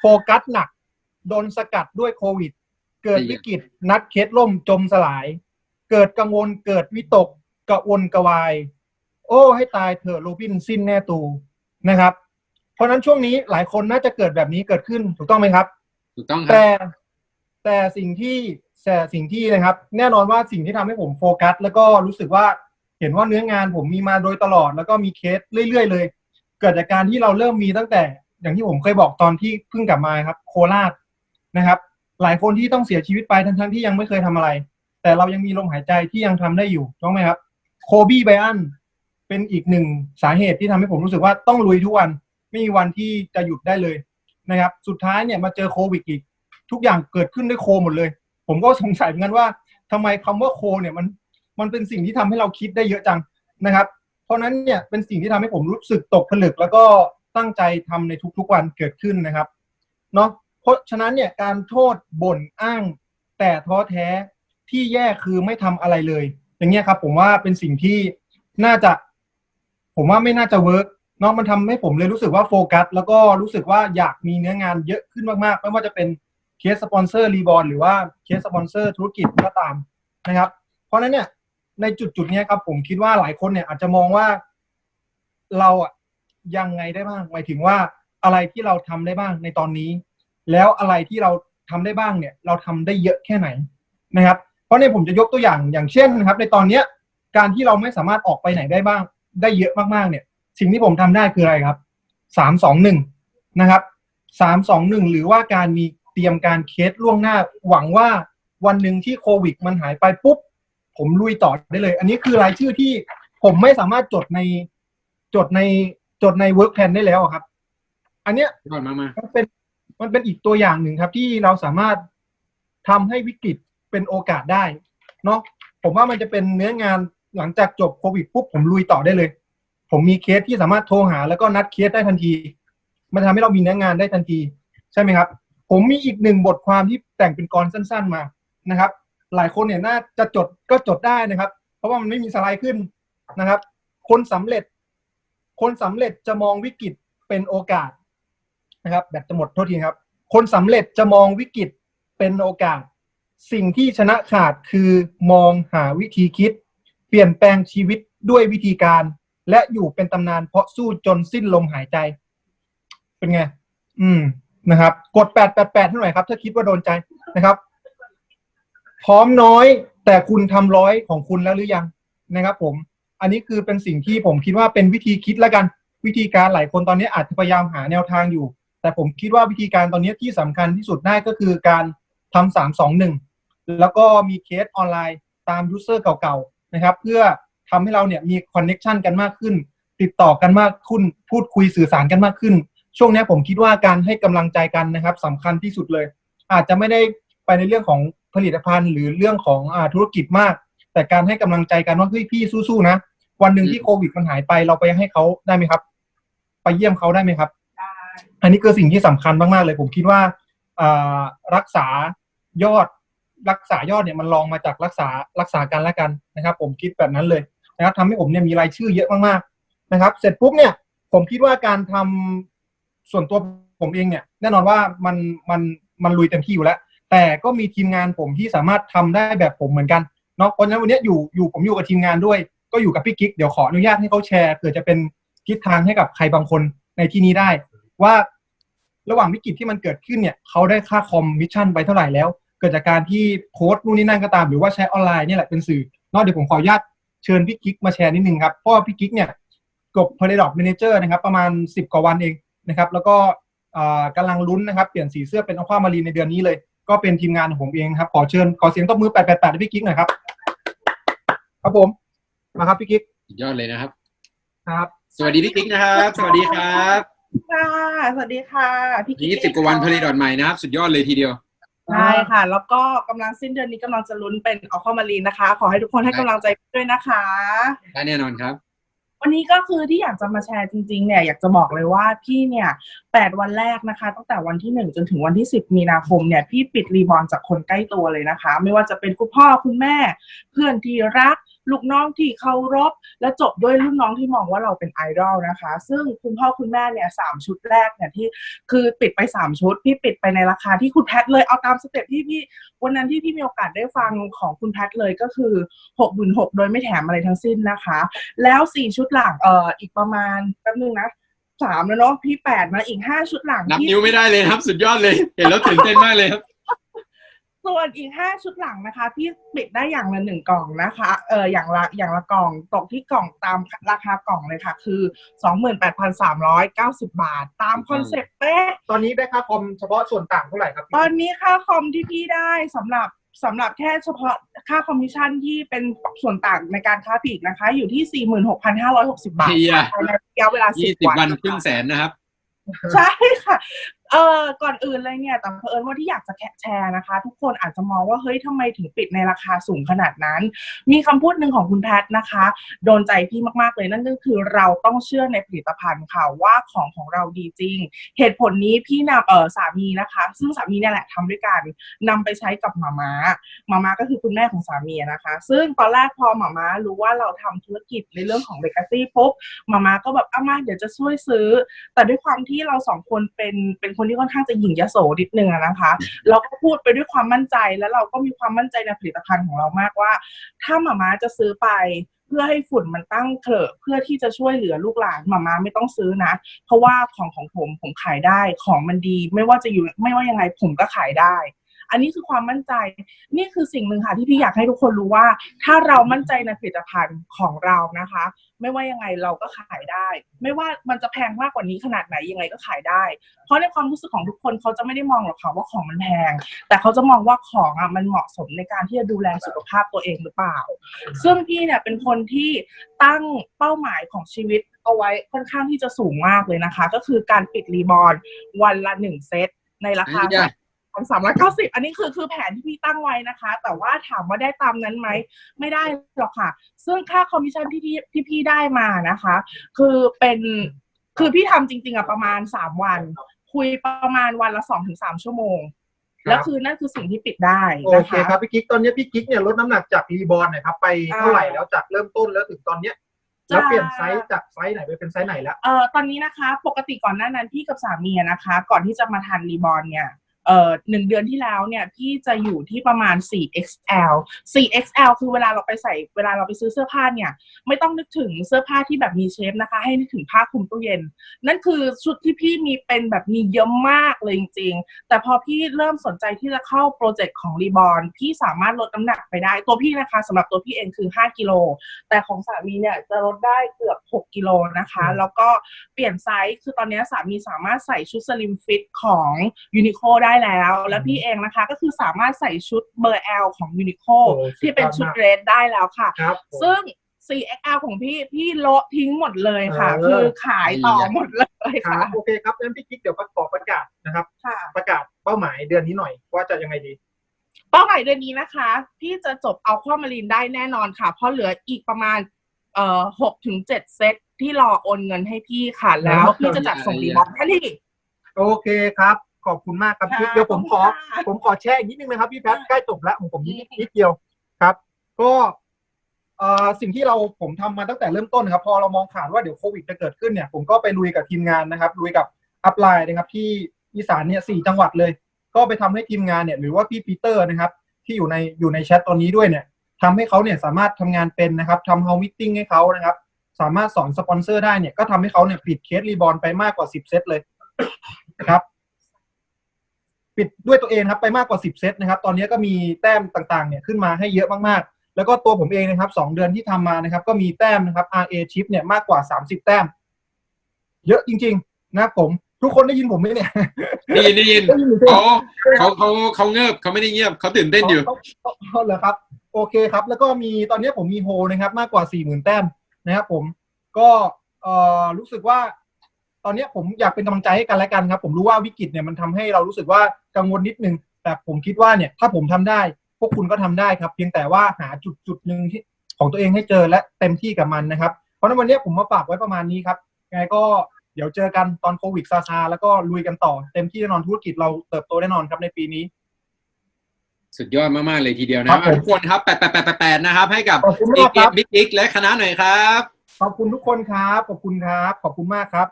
โฟกัสหนัก โดนสกัดด้วยโควิด เกิดวิกฤตนัดเคสล่มจมสลาย เกิดกังวลเกิดวิตกกระวนกระวาย โอ้ให้ตายเถอะโรบินสิ้นแน่ตูนะครับ เพราะฉะนั้นช่วงนี้หลายคนน่าจะเกิดแบบนี้เกิดขึ้นถูกต้องไหมครับ ถูกต้องครับแต่แต่สิ่งที่แต่สิ่งที่นะครับ แน่นอนว่าสิ่งที่ทำให้ผมโฟกัส แล้วก็รู้สึกว่าเห็นว่าเนื้องานผมมีมาโดยตลอด แล้วก็มีเคสเรื่อยๆเลย เกิดจากการที่เราเริ่มมีตั้งแต่ อย่างที่ผมเคยบอกตอนที่เพิ่งกลับมาครับ โคราชนะครับ หลายคนที่ต้องเสียชีวิตไปทั้งๆที่ยังไม่เคยทำอะไร แต่เรายังมีลมหายใจที่ยังทำได้อยู่ถูกต้องไหมครับโคบี้ไบอันเป็นอีกหนึ่งสาเหตุที่ทำให้ผมรู้สึกว่าต้องลุยทุกวันไม่มีวันที่จะหยุดได้เลยนะครับ สุดท้ายเนี่ยมาเจอโควิดอีก ทุกอย่างเกิดขึ้นด้วยโคหมดเลย ผมก็สงสัยเหมือนกันว่าทำไมคำว่าโคเนี่ยมันมันเป็นสิ่งที่ทำให้เราคิดได้เยอะจังนะครับ เพราะฉะนั้นเนี่ยเป็นสิ่งที่ทำให้ผมรู้สึกตกผลึกแล้วก็ ตั้งใจทำในทุกๆวันเกิดขึ้นนะครับเนาะเพราะฉะนั้นเนี่ยการโทษบ่นอ้าง แต่ท้อแท้ที่แย่คือไม่ทำอะไรเลย อย่างเงี้ยครับ ผมว่าเป็นสิ่งที่น่าจะ ผมว่าไม่น่าจะเวิร์กเนาะมันทำให้ผมเลยรู้สึกว่าโฟกัส แล้วก็รู้สึกว่าอยากมีเนื้องานเยอะขึ้นมากๆ ไม่ว่าจะเป็นเคสสปอนเซอร์รีบอลหรือว่าเคสสปอนเซอร์ธุรกิจก็ตามนะครับ เพราะฉะนั้นเนี่ยในจุดจุดๆเนี้ยครับผมคิดว่าหลายคนเนี่ยอาจจะมองว่าเราอะ ยังไงได้บ้าง หมายถึงว่าอะไรที่เราทำได้บ้างในตอนนี้ แล้วอะไรที่เราทำได้บ้างเนี่ย เราทำได้เยอะแค่ไหนนะครับ เพราะเนี่ยผมจะยกตัวอย่างอย่างเช่นนะครับ ในตอนเนี้ยการที่เราไม่สามารถออกไปไหนได้บ้าง ได้เยอะมากๆเนี่ย สิ่งที่ผมทำได้คืออะไรครับสามสองหนึ่งนะครับสามสองหนึ่งหรือว่าการมีเตรียมการเคสล่วงหน้า หวังว่าวันหนึ่งที่โควิด มันหายไปปุ๊บ ผมลุยต่อได้เลย อันนี้คือรายชื่อที่ผมไม่สามารถจดในจดใน จดในเวิร์กแพนได้แล้วอะครับ อันเนี้ยยอดมากมามันเป็นมันเป็นอีกตัวอย่างหนึ่งครับ ที่เราสามารถทำให้วิกฤตเป็นโอกาสได้เนาะผมว่ามันจะเป็นเนื้องานหลังจากจบโควิดปุ๊บผมลุยต่อได้เลย ผมมีเคสที่สามารถโทรหา แล้วก็นัดเคสได้ทันที มันทำให้เรามีเนื้องานได้ทันที ใช่ไหมครับ ผมมีอีกหนึ่งบทความที่แต่งเป็นกรสั้น ๆมานะครับ หลายคนเนี่ยน่าจะจดก็จดได้นะครับ เพราะว่ามันไม่มีสไลด์ขึ้นนะครับ คนสำเร็จ คนสำเร็จจะมองวิกฤตเป็นโอกาสนะครับแบตจะหมดโทษทีครับ คนสำเร็จจะมองวิกฤตเป็นโอกาส สิ่งที่ชนะขาดคือมองหาวิธีคิด เปลี่ยนแปลงชีวิตด้วยวิธีการ และอยู่เป็นตำนานเพราะสู้จนสิ้นลมหายใจ เป็นไง อืมนะครับ กดแปดแปดแปดเท่าไหร่ครับ ถ้าคิดว่าโดนใจนะครับ พร้อมน้อยแต่คุณทำร้อยของคุณแล้วหรือยังนะครับผม อันนี้คือเป็นสิ่งที่ผมคิดว่าเป็นวิธีคิดแล้วกันวิธีการหลายคนตอนนี้อาจจะพยายามหาแนวทางอยู่ แต่ผมคิดว่าวิธีการตอนนี้ที่สำคัญที่สุดได้ก็คือการทำสามสองหนึ่งแล้วก็มีเคสออนไลน์ตามยูเซอร์เก่าๆนะครับ เพื่อทำให้เราเนี่ยมีคอนเน็ชันกันมากขึ้น ติดต่อกันมากขึ้น พูดคุยสื่อสารกันมากขึ้น ช่วงนี้ผมคิดว่าการให้กำลังใจกันนะครับสำคัญที่สุดเลย อาจจะไม่ได้ไปในเรื่องของผลิตภัณฑ์ หรือเรื่องของอธุรกิจมาก แต่การให้กำลังใจกันว่าเฮ้ยพี่สู้ๆนะวันหนึ่งที่โควิดมันหายไปเราไปให้เขาได้ไหมครับ ไปเยี่ยมเขาได้ไหมครับ อันนี้คือสิ่งที่สำคัญมากๆเลย ผมคิดว่าอ่ารักษายอดรักษายอดเนี่ยมันลองมาจากรักษารักษากันและกันนะครับ ผมคิดแบบนั้นเลยนะครับทำให้ผมเนี่ยมีรายชื่อเยอะมากๆนะครับ เสร็จปุ๊บเนี่ย ผมคิดว่าการทำส่วนตัวผมเองเนี่ย แน่นอนว่ามันมันมันลุยเต็มที่อยู่แล้ว แต่ก็มีทีมงานผมที่สามารถทำได้แบบผมเหมือนกัน เนาะเพราะฉะนั้นวันนี้อยู่อยู่ผมอยู่กับทีมงานด้วย ก็อยู่กับพี่กิ๊กเดี๋ยวขออนุญาตให้เขาแชร์เผื่อจะเป็นทิศทางให้กับใครบางคนในที่นี้ได้ ว่าระหว่างวิกฤตที่มันเกิดขึ้นเนี่ยเขาได้ค่าคอมมิชชั่นไปเท่าไหร่แล้ว เกิดจากการที่โพสต์นู่นนี่นั่นก็ตาม หรือว่าใช้ออนไลน์นี่แหละเป็นสื่อนอกเดี๋ยวผมขออนุญาตเชิญพี่กิ๊กมาแชร์นิดนึงครับเพราะว่าพี่กิ๊กเนี่ยกบพาราดอกเมนเจอร์นะครับประมาณ 10 กว่าวันเองนะครับ แล้วก็อ่ากำลังลุ้นนะครับ เปลี่ยนสีเสื้อเป็นอัลฟามารีในเดือนนี้เลย ก็เป็นทีมงานของผมเองครับ ขอเชิญขอเสียงตบมือ 888ให้พี่กิ๊กหน่อยครับ ครับผม มาครับพี่กิ๊กสุดยอดเลยนะครับ ครับ สวัสดีพี่กิ๊กนะครับ สวัสดีครับค่ะสวัสดีค่ะ พี่ยี่สิบกว่าวันผลิตดอทใหม่นะครับ สุดยอดเลยทีเดียวใช่ค่ะ แล้วก็กำลังสิ้นเดือนนี้กำลังจะลุ้นเป็นออคอมารีนนะคะ ขอให้ทุกคนให้กำลังใจด้วยนะคะได้แน่นอนครับ วันนี้ก็คือที่อยากจะมาแชร์จริงๆเนี่ยอยากจะบอกเลยว่าพี่เนี่ยแปดวันแรกนะคะ ตั้งแต่วันที่หนึ่งจนถึงวันที่สิบมีนาคมเนี่ยพี่ปิดรีบอนจากคนใกล้ตัวเลยนะคะ ไม่ว่าจะเป็นคุณพ่อคุณแม่ เพื่อนที่รัก ลูกน้องที่เคารพและจบด้วยรุ่นน้องที่มองว่าเราเป็นไอดอลนะคะ ซึ่งคุณพ่อคุณแม่เนี่ยสามชุดแรกเนี่ยที่คือปิดไปสามชุดพี่ปิดไปในราคาที่คุณแพทเลยเอาตามสเต็ปที่พี่วันนั้นที่พี่มีโอกาสได้ฟังของคุณแพทเลยก็คือหกหมื่นหกโดยไม่แถมอะไรทั้งสิ้นนะคะ แล้วสี่ชุดหลังเอ่ออีกประมาณแป๊บนึงนะสามแล้วเนาะพี่แปดมาอีกห้าชุดหลังนับนิ้วไม่ได้เลยครับ สุดยอดเลย เห็นแล้วตื่นเต้นมากเลยครับ ส่วนอีกห้าชุดหลังนะคะ พี่ปิดได้อย่างละหนึ่งกล่องนะคะ เอออย่างละอย่างละกล่องตกที่กล่องตามราคากล่องเลยค่ะ คือสองหมื่นแปดพันสามร้อยเก้าสิบบาท ตามคอนเซ็ปต์เป๊ะตอนนี้ได้ค่าคอมเฉพาะส่วนต่างเท่าไหร่ครับตอนนี้ค่าคอมที่พี่ได้สำหรับสำหรับแค่เฉพาะค่าคอมมิชชั่นที่เป็นส่วนต่างในการค้าปลีกนะคะ อยู่ที่สี่หมื่นหกพันห้าร้อยหกสิบาทเฮีย ภายในระยะเวลาสิยี่บสิบวันวันนะคะครึ่งแสนนะครับ ใช่ค่ะ เออก่อนอื่นเลยเนี่ยแต่เผอิญว่าที่อยากจะแชร์นะคะ ทุกคนอาจจะมองว่าเฮ้ยทำไมถึงปิดในราคาสูงขนาดนั้น มีคำพูดหนึ่งของคุณแพทนะคะ โดนใจพี่มากๆเลยนั่นก็คือเราต้องเชื่อในผลิตภัณฑ์ค่ะว่าของของเราดีจริง เหตุผลนี้พี่นำเออสามีนะคะ ซึ่งสามีเนี่ยแหละทำด้วยกันนำไปใช้กับหมาม้าหมาม้าก็คือคุณแม่ของสามีนะคะ ซึ่งตอนแรกพอหมาม้ารู้ว่าเราทำธุรกิจในเรื่องของเบเกอรี่ปุ๊บหมาม้าก็แบบเอามาเดี๋ยวจะช่วยซื้อ แต่ด้วยความที่เราสองคนเป็นเป็นคนที่ค่อนข้างจะหยิ่งยโสนิดนึงอะนะคะ เราก็พูดไปด้วยความมั่นใจแล้วเราก็มีความมั่นใจในผลิตภัณฑ์ของเรามากว่า ถ้าหมาม้าจะซื้อไปเพื่อให้ฝุ่นมันตั้งเคลอะเพื่อที่จะช่วยเหลือลูกหลานหมาม้าไม่ต้องซื้อนะ เพราะว่าของของผมผมขายได้ของมันดี ไม่ว่าจะอยู่ไม่ว่ายังไงผมก็ขายได้ อันนี้คือความมั่นใจ นี่คือสิ่งหนึ่งค่ะที่พี่อยากให้ทุกคนรู้ว่า ถ้าเรามั่นใจในผลิตภัณฑ์ของเรานะคะ ไม่ว่ายังไงเราก็ขายได้ ไม่ว่ามันจะแพงมากกว่านี้ขนาดไหนยังไงก็ขายได้ เพราะในความรู้สึกของทุกคนเขาจะไม่ได้มองหรอกค่ะว่าของมันแพง แต่เขาจะมองว่าของอะมันเหมาะสมในการที่จะดูแลสุขภาพตัวเองหรือเปล่า ซึ่งพี่เนี่ยเป็นคนที่ตั้งเป้าหมายของชีวิตเอาไว้ค่อนข้างที่จะสูงมากเลยนะคะ ก็คือการปิดรีบอร์นวันละหนึ่งเซตในราคา อันนี้ได้สามร้อยเก้าสิบอันนี้คือคือแผนที่พี่ตั้งไว้นะคะ แต่ว่าถามว่าได้ตามนั้นไหม ไม่ได้หรอกค่ะ ซึ่งค่าคอมมิชชั่นที่พี่ที่พี่ได้มานะคะ คือเป็นคือพี่ทำจริง ๆอะประมาณสามวัน คุยประมาณวันละสองถึงสามชั่วโมง แล้วคือนั่นคือสิ่งที่ปิดได้โอนะเคคะครับพี่กิ๊กตอนนี้พี่กิ๊กเนี่ยลดน้ำหนักจากรีบอร์นหนะครับไปเท่าไหร่แล้วจากเริ่มต้นแล้วถึงตอนเนี้ยแล้วเปลี่ยนไซส์จากไซส์ไหนไปเป็นไซส์ไหนแล้วเอ่อตอนนี้นะคะ ปกติก่อนหน้านั้นพี่กับสามีอะนะคะ ก่อนที่จะมาทานรีบอร์นเนี่ย เอ่อหนึ่งเดือนที่แล้วเนี่ยพี่จะอยู่ที่ประมาณ 4XL 4XL คือเวลาเราไปใส่เวลาเราไปซื้อเสื้อผ้าเนี่ยไม่ต้องนึกถึงเสื้อผ้าที่แบบมีเชฟนะคะ ให้นึกถึงผ้าคลุมตู้เย็น นั่นคือชุดที่พี่มีเป็นแบบมีเยอะมากเลยจริงๆ แต่พอพี่เริ่มสนใจที่จะเข้าโปรเจกต์ของรีบอร์นพี่สามารถลดน้ำหนักไปได้ ตัวพี่นะคะสำหรับตัวพี่เองคือ 5 กิโล แต่ของสามีเนี่ยจะลดได้เกือบ 6 กิโลนะคะอืมแล้วก็เปลี่ยนไซส์คือตอนนี้สามีสามารถใส่ชุดสลิมฟิตของยูนิโคได้แล้ว แล้วพี่เองนะคะก็คือสามารถใส่ชุดเบอร์ L ของยูนิโคโอ้ที่เป็นชุดสุดยอดมากเรดได้แล้วค่ะครับผมซึ่ง 4XL ของพี่พี่โละทิ้งหมดเลยค่ะเออคือขายต่อหมดเลยครัค่ะบโอเคครับงั้นพี่กิ๊กเดี๋ยวขอประกาศนะครับค่ะประกาศเป้าหมายเดือนนี้หน่อยว่าจะยังไงดีเป้าหมายเดือนนี้นะคะพี่จะจบเอาข้อมารีนได้แน่นอนค่ะ เพราะเหลืออีกประมาณเอ่อหกถึงเจ็ดเซตที่รอโอนเงินให้พี่ค่ะแล้วพี่จะจัดส่งรีบอร์นทันทีโอเคครับ ขอบคุณมากครับพี่ค่ะเดี๋ยวผมขอ ขอบคุณค่ะผมขอแช่อีกนิดนึงนะครับพี่แพทใกล้จบแล้วของผมนิดนิดเดียวครับ ก็เอ่อสิ่งที่เราผมทำมาตั้งแต่เริ่มต้นนะครับ พอเรามองขาดว่าเดี๋ยวโควิดจะเกิดขึ้นเนี่ย ผมก็ไปลุยกับทีมงานนะครับลุยกับอัพไลน์นะครับ ที่อีสานเนี่ยสี่จังหวัดเลย ก็ไปทำให้ทีมงานเนี่ยหรือว่าพี่ปีเตอร์นะครับ ที่อยู่ในอยู่ในแชทตอนนี้ด้วยเนี่ยทำให้เขาเนี่ยสามารถทำงานเป็นนะครับทำเฮามิทติ้งให้เขานะครับ สามารถสอนสปอนเซอร์ได้เนี่ยก็ทำให้เขาเนี่ยปิดเคสรีบอลไปมากกว่าสิบเซตเลย นะครับ ปิดด้วยตัวเองครับไปมากกว่าสิบเซตนะครับ ตอนนี้ก็มีแต้มต่างๆเนี่ยขึ้นมาให้เยอะมากๆ แล้วก็ตัวผมเองนะครับสองเดือนที่ทำมานะครับ ก็มีแต้มนะครับ RA chip เนี่ยมากกว่าสามสิบแต้ม เยอะจริง ๆ นะครับผมทุกคนได้ยินผมไหมเนี่ยได้ยินได้ยินได้ยินหรือเปล่าเขาเขาเขาเขาเงียบเขาไม่ได้เงียบเขาตื่นเต้นอยู่เาเอาเอาเหรอครับ โอเคครับ แล้วก็มีตอนนี้ผมมีโฮนะครับ มากกว่าสี่หมื่นแต้มนะครับผมก็เอ่อรู้สึกว่า ตอนนี้ผมอยากเป็นกำลังใจให้กันและกันครับ ผมรู้ว่าวิกฤตเนี่ยมันทำให้เรารู้สึกว่า กังวลนิดนึง แต่ผมคิดว่าเนี่ยถ้าผมทำได้ พวกคุณก็ทำได้ครับ เพียงแต่ว่าหาจุดจุดหนึ่งที่ของตัวเองให้เจอและเต็มที่กับมันนะครับ เพราะฉะนั้นวันนี้ผมมาฝากไว้ประมาณนี้ครับยังไงก็เดี๋ยวเจอกันตอนโควิดซาซาแล้วก็ลุยกันต่อ เต็มที่แน่นอนธุรกิจเราเติบโตแน่นอนครับในปีนี้ สุดยอดมาก ๆ เลยทีเดียวครันะบผมทุกคนครับแปดแปดแปดแปดนะครับ ให้กับขอบคุณเอมากเกครับบิ๊กบิ๊กและคณะหน่อยครับ ขอบคุณทุกคนครับ ขอบคุณครับ ขอบคุณมากครับ